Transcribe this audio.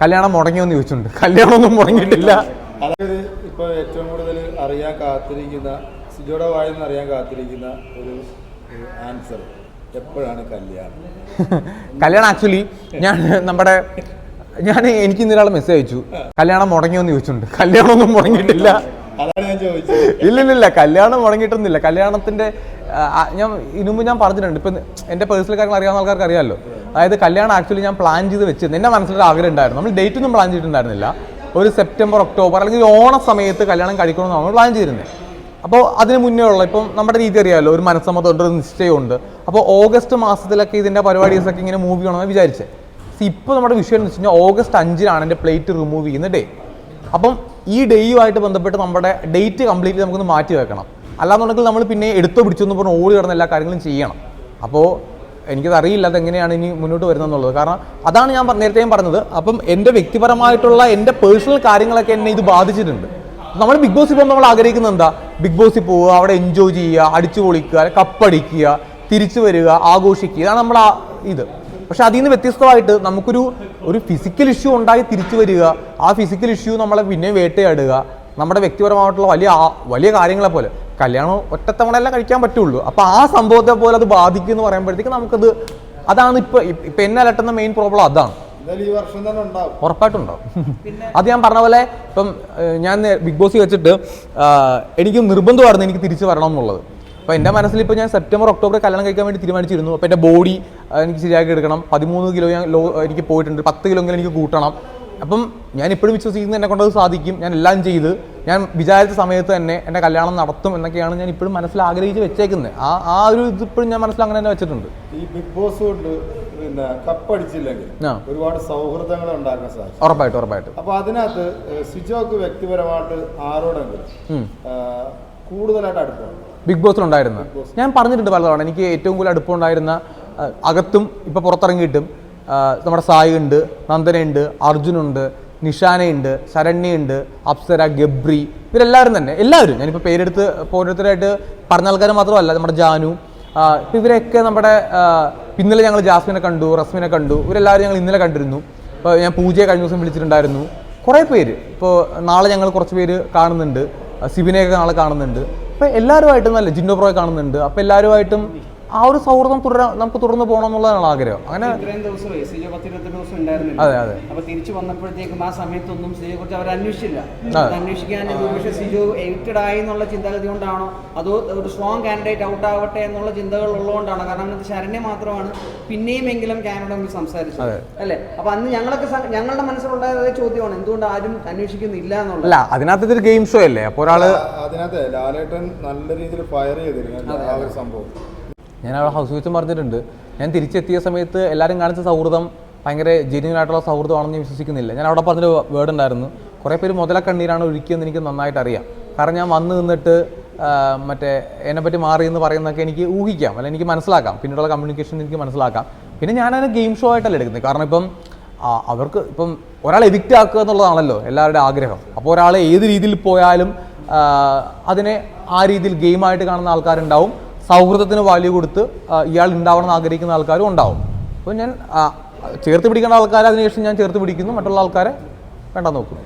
കല്യാണം മുടങ്ങിയോന്ന് ചോദിച്ചിട്ടുണ്ട്. കല്യാണമൊന്നും മുടങ്ങിയിട്ടില്ല. അതായത് ഇപ്പൊ ഏറ്റവും കൂടുതൽ അറിയാൻ കാത്തിരിക്കുന്ന സിജോയുടെ വായിൽ നിന്ന് അറിയാൻ കാത്തിരിക്കുന്ന ഒരു ആൻസർ എപ്പോഴാണ് കല്യാണം? കല്യാണം ആക്ച്വലി ഞാൻ നമ്മുടെ ഞാൻ എനിക്ക് ഇന്നൊരാൾ മെസ്സേജ് അയച്ചു. കല്യാണം മുടങ്ങിയോന്ന് ചോദിച്ചിട്ടുണ്ട്. കല്യാണമൊന്നും മുടങ്ങിയിട്ടില്ല. ഇല്ല ഇല്ല ഇല്ല കല്യാണം മുടങ്ങിയിട്ടൊന്നുമില്ല. കല്യാണത്തിന്റെ ഞാൻ ഇനുമ്പ് ഞാൻ പറഞ്ഞിട്ടുണ്ട്. ഇപ്പൊ എന്റെ പേഴ്സണൽ കാര്യങ്ങൾ അറിയാവുന്ന ആൾക്കാർക്ക് അറിയാമല്ലോ. അതായത് കല്യാണം ആക്ച്വലി ഞാൻ പ്ലാൻ ചെയ്ത് വെച്ചിരുന്നു. എന്റെ മനസ്സിലൊരു ആഗ്രഹം ഉണ്ടായിരുന്നു. നമ്മൾ ഡേറ്റ് ഒന്നും പ്ലാൻ ചെയ്തിട്ടുണ്ടായിരുന്നില്ല. ഒരു സെപ്റ്റംബർ ഒക്ടോബർ അല്ലെങ്കിൽ ഓണ സമയത്ത് കല്യാണം കഴിക്കണമെന്നാണ് നമ്മൾ പ്ലാൻ ചെയ്തിരുന്നത് അപ്പോൾ അതിന് മുന്നേ ഉള്ള ഇപ്പം നമ്മുടെ രീതി അറിയാമല്ലോ ഒരു മനസ്സമ്മതമുണ്ട് ഒരു നിശ്ചയമുണ്ട് അപ്പോൾ ഓഗസ്റ്റ് മാസത്തിലൊക്കെ ഇതിന്റെ പരിപാടീസൊക്കെ ഇങ്ങനെ മൂവ് ചെയ്യണമെന്ന് വിചാരിച്ചത് ഇപ്പോൾ നമ്മുടെ വിഷയം എന്ന് വെച്ച് കഴിഞ്ഞാൽ ഓഗസ്റ്റ് അഞ്ചിനാണ് എന്റെ പ്ലേറ്റ് റിമൂവ് ചെയ്യുന്ന ഡേ അപ്പം ഈ ഡേയുമായിട്ട് ബന്ധപ്പെട്ട് നമ്മുടെ ഡേറ്റ് കംപ്ലീറ്റ് നമുക്കൊന്ന് മാറ്റി വെക്കണം. അല്ലാന്നുണ്ടെങ്കിൽ നമ്മൾ പിന്നെ എടുത്തു പിടിച്ചോ എന്ന് പറഞ്ഞ് ഓടി കിടന്ന എല്ലാ കാര്യങ്ങളും ചെയ്യണം. അപ്പോൾ എനിക്കത് അറിയില്ല അതെങ്ങനെയാണ് ഇനി മുന്നോട്ട് വരുന്നതെന്നുള്ളത്. കാരണം അതാണ് ഞാൻ നേരത്തെയും പറഞ്ഞത്. അപ്പം എന്റെ വ്യക്തിപരമായിട്ടുള്ള എന്റെ പേഴ്സണൽ കാര്യങ്ങളൊക്കെ എന്നെ ഇത് ബാധിച്ചിട്ടുണ്ട്. നമ്മൾ ബിഗ് ബോസിൽ പോകുമ്പോൾ നമ്മൾ ആഗ്രഹിക്കുന്നത് എന്താ? ബിഗ് ബോസിൽ പോവുക അവിടെ എൻജോയ് ചെയ്യുക അടിച്ചു പൊളിക്കുക കപ്പടിക്കുക തിരിച്ചു വരിക ആഘോഷിക്കുക. ഇതാണ് നമ്മൾ ഇത്. പക്ഷെ അതിൽ നിന്ന് വ്യത്യസ്തമായിട്ട് നമുക്കൊരു ഒരു ഫിസിക്കൽ ഇഷ്യൂ ഉണ്ടായി തിരിച്ചു വരിക. ആ ഫിസിക്കൽ ഇഷ്യൂ നമ്മളെ പിന്നെ വേട്ടയാടുക. നമ്മുടെ വ്യക്തിപരമായിട്ടുള്ള വലിയ വലിയ കാര്യങ്ങളെ പോലെ. കല്യാണം ഒറ്റത്തവണയല്ല കഴിക്കാൻ പറ്റുള്ളൂ. അപ്പോൾ ആ സംഭവത്തെ പോലെ അത് ബാധിക്കും എന്ന് പറയുമ്പോഴത്തേക്ക് നമുക്കത് അതാണ് ഇപ്പോൾ ഇപ്പം എന്നെ അലട്ടുന്ന മെയിൻ പ്രോബ്ലം അതാണ്. എന്തായാലും ഈ വർഷം തന്നെ ഉണ്ടാവും. ഉറപ്പായിട്ടുണ്ടാവും. അത് ഞാൻ പറഞ്ഞ പോലെ ഇപ്പം ഞാൻ ബിഗ് ബോസ് വെച്ചിട്ട് എനിക്ക് നിർബന്ധമായിരുന്നു എനിക്ക് തിരിച്ചു വരണം എന്നുള്ളത്. അപ്പോൾ എന്റെ മനസ്സിൽ ഇപ്പോൾ ഞാൻ സെപ്റ്റംബർ ഒക്ടോബർ കല്യാണം കഴിക്കാൻ വേണ്ടി തീരുമാനിച്ചിരുന്നു. അപ്പോൾ എന്റെ ബോഡി എനിക്ക് ശരിയാക്കി എടുക്കണം. പതിമൂന്ന് കിലോ ഞാൻ ലോ എനിക്ക് പോയിട്ടുണ്ട്. പത്ത് കിലോ എങ്കിലും എനിക്ക് കൂട്ടണം. അപ്പം ഞാൻ ഇപ്പോഴും വിശ്വസിക്കുന്നത് എന്നെ കൊണ്ടത് സാധിക്കും. ഞാൻ എല്ലാം ചെയ്ത് ഞാൻ വിചാരിച്ച സമയത്ത് തന്നെ എന്റെ കല്യാണം നടത്തും എന്നൊക്കെയാണ് ഞാൻ ഇപ്പോഴും മനസ്സിൽ ആഗ്രഹിച്ച് വെച്ചേക്കുന്നത്. ആ ആ ഒരു ഇത് ഇപ്പോഴും ഞാൻ മനസ്സിൽ അങ്ങനെ തന്നെ വെച്ചിട്ടുണ്ട്. ഈ ബിഗ് ബോസ് കൊണ്ട് പിന്നെ കപ്പടിച്ചില്ലെങ്കിൽ ഒരുപാട് സൗഹൃദങ്ങൾ ഉണ്ടാക്കാൻ സാധിക്കും. ഉറപ്പായിട്ടും ഉറപ്പായിട്ടും. അപ്പൊ അതിനകത്ത് സിജോക്ക് വ്യക്തിപരമായിട്ട് ആരോടെങ്കിലും കൂടുതലായിട്ട് അടുപ്പം ബിഗ് ബോസിലുണ്ടായിരുന്നു ഞാൻ പറഞ്ഞിട്ടുണ്ട് പലതവണ എനിക്ക് ഏറ്റവും കൂടുതൽ അടുപ്പമുണ്ടായിരുന്ന അകത്തും ഇപ്പൊ പുറത്തിറങ്ങിയിട്ടും നമ്മുടെ സായി ഉണ്ട് നന്ദനയുണ്ട് അർജുനുണ്ട് നിഷാനയുണ്ട് ശരണ്യുണ്ട് അപ്സര ഗബ്രി ഇവരെല്ലാവരും തന്നെ എല്ലാവരും. ഞാനിപ്പോൾ പേരെടുത്ത് ഓരോരുത്തരായിട്ട് പറഞ്ഞ ആൾക്കാർ മാത്രമല്ല നമ്മുടെ ജാനു ഇവരെയൊക്കെ നമ്മുടെ പിന്നിലെ ഞങ്ങൾ ജാസ്മിനെ കണ്ടു റസ്മിനെ കണ്ടു ഇവരെല്ലാവരും ഞങ്ങൾ ഇന്നലെ കണ്ടിരുന്നു. ഇപ്പോൾ ഞാൻ പൂജയെ കഴിഞ്ഞ ദിവസം വിളിച്ചിട്ടുണ്ടായിരുന്നു. കുറേ പേര് ഇപ്പോൾ നാളെ ഞങ്ങൾ കുറച്ച് പേര് കാണുന്നുണ്ട് സിബിനെയൊക്കെ നാളെ കാണുന്നുണ്ട്. അപ്പോൾ എല്ലാവരുമായിട്ടും നല്ല ജിന്നോ പ്രോയെ കാണുന്നുണ്ട്. അപ്പോൾ എല്ലാവരുമായിട്ടും ആ ഒരു സൗഹൃദം തുടരാൻ നമുക്ക് തുടർന്ന് പോകണം എന്നുള്ളതാണ് ആഗ്രഹം. അങ്ങനെ ഇത്രയും ദിവസം സിജോ പത്ത് ഇരുപത്തി ദിവസം ഉണ്ടായിരുന്നില്ല. അതെ അതെ. അപ്പൊ തിരിച്ചു വന്നപ്പോഴത്തേക്കും ആ സമയത്തൊന്നും സിജയെ കുറിച്ച് അവർ അന്വേഷിച്ചില്ല. അന്വേഷിക്കാൻ പക്ഷേ സിജോ എഡിറ്റഡ് ആയി എന്നുള്ള ചിന്താഗതി കൊണ്ടാണോ? അതോ ഒരു സ്ട്രോങ് കാൻഡിഡേറ്റ് ഔട്ട് ആവട്ടെ എന്നുള്ള ചിന്തകൾ ഉള്ളതുകൊണ്ടാണ്? കാരണം അങ്ങനത്തെ ശരണ്യ മാത്രമാണ്. പിന്നെയും എങ്കിലും കാനഡ തമ്മിൽ സംസാരിച്ചത് അതെ. അല്ലേ? അപ്പൊ അന്ന് ഞങ്ങളൊക്കെ ഞങ്ങളുടെ മനസ്സിലുണ്ടായ ചോദ്യമാണ്. എന്തുകൊണ്ട് ആരും അന്വേഷിക്കുന്നില്ല എന്നുള്ളത്? അല്ല അതിനകത്ത് ഇതൊരു ഗെയിം ഷോ അല്ലേ? അപ്പോൾ ഒരാൾ അതിനകത്ത് ലാലേട്ടൻ നല്ല രീതിയിൽ ഫയർ ചെയ്തിരുന്നു. ആ ഒരു സംഭവം. ഞാൻ അവിടെ ഹൗസ് വെച്ചും പറഞ്ഞിട്ടുണ്ട്. ഞാൻ തിരിച്ചെത്തിയ സമയത്ത് എല്ലാവരും കാണിച്ച സൗഹൃദം ഭയങ്കര ജെന്യൂൻ ആയിട്ടുള്ള സൗഹൃദമാണെന്ന് ഞാൻ വിശ്വസിക്കുന്നില്ല. ഞാൻ അവിടെ പറഞ്ഞൊരു വേർഡ് ഉണ്ടായിരുന്നു. കുറേ പേര് മുതലക്കണ്ണീരാണ് ഒഴുക്കിയെന്ന് എനിക്ക് നന്നായിട്ട് അറിയാം. കാരണം ഞാൻ വന്ന് നിന്നിട്ട് മറ്റേ എന്നെപ്പറ്റി മാറി എന്ന് പറയുന്നതൊക്കെ എനിക്ക് ഊഹിക്കാം. അല്ലെങ്കിൽ എനിക്ക് മനസ്സിലാക്കാം. പിന്നീടുള്ള കമ്മ്യൂണിക്കേഷൻ എനിക്ക് മനസ്സിലാക്കാം. പിന്നെ ഞാനതിനെ ഗെയിം ഷോ ആയിട്ടല്ല എടുക്കുന്നത്. കാരണം ഇപ്പം അവർക്ക് ഇപ്പം ഒരാളെ എഡിക്റ്റ് ആക്കുക എന്നുള്ളതാണല്ലോ എല്ലാവരുടെ ആഗ്രഹം. അപ്പോൾ ഒരാൾ ഏത് രീതിയിൽ പോയാലും അതിനെ ആ രീതിയിൽ ഗെയിമായിട്ട് കാണുന്ന ആൾക്കാരുണ്ടാവും. സൗഹൃദത്തിന് വാല്യൂ കൊടുത്ത് ഇയാൾ ഉണ്ടാവണം ആഗ്രഹിക്കുന്ന ആൾക്കാരും ഉണ്ടാവും. അപ്പോൾ ഞാൻ ചേർത്ത് പിടിക്കേണ്ട ആൾക്കാരെ അതിനുശേഷം ഞാൻ ചേർത്ത് പിടിക്കുന്നു. മറ്റുള്ള ആൾക്കാരെ വേണ്ട നോക്കുന്നു.